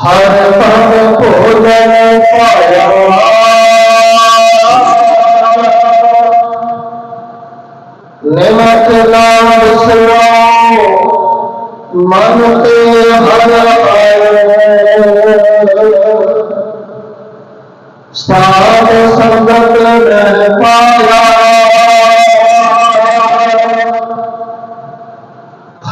हर पग पूजन निमक नाम सुनो मन के हर साध संगत में पाया।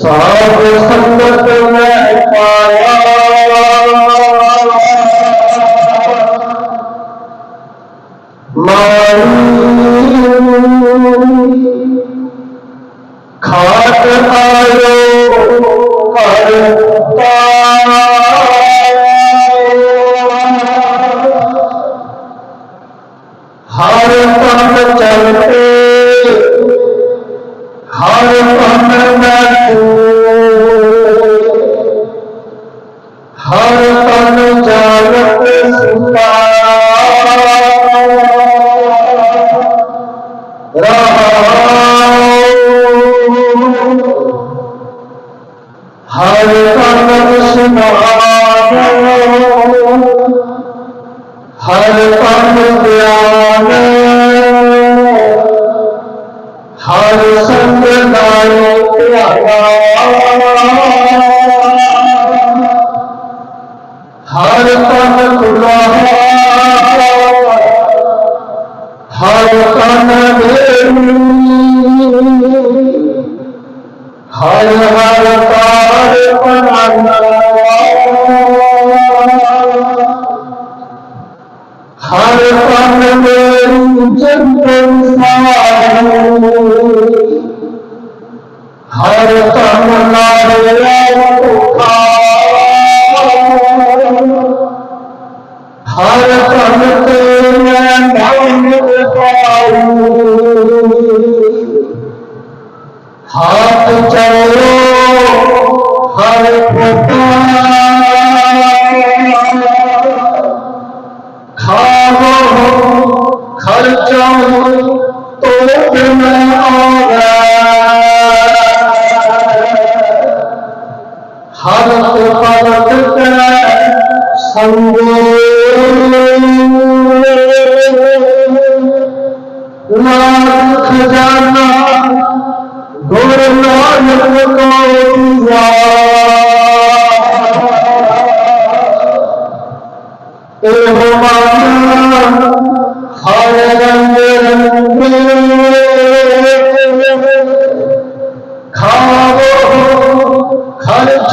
ਸਾਧ ਸੰਗਤ ਮੈਂ ਪਾਇਆ ਮਾਈ ਖਾਟ ਆਇਓ ਘਰ ਹਰ ਤਨ ਚਲਤੇ ਹਰ ਤਨ ਬੈਠੋ ਹਰ ਤਨ ਜਾਗਤ ਸੁਤਾ ਰਹਾਉ ਸੰਗ ਨਾਇ ਧਿਆਨਾ ਹਰ ਤਨ ਕੁਲਾ ਹਰ ਤਨ ਮੇਰੀ ਹਰ ਹਰ ਕਾਰ ਪਨਾਨਾ ਹਰ ਤਨ ਮੇਰੀ ਜੰਤਨ ਪਾਉ ਹਾਥ ਚੜੋ ਹਰ ਪ੍ਰਭਾ ਖਾਵੋ ਖਰਚੋ ਤੋੜ ਨ ਆਵੇ ਹਰ লাল খজানা গৌরলাল কৌতুয়া এ হোমানা হরে রঙ্গে রঙ্গে খাব খরচ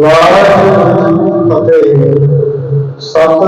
ਵਾਹਿਗੁਰੂ ਫਤਿਹ ਸਤਿ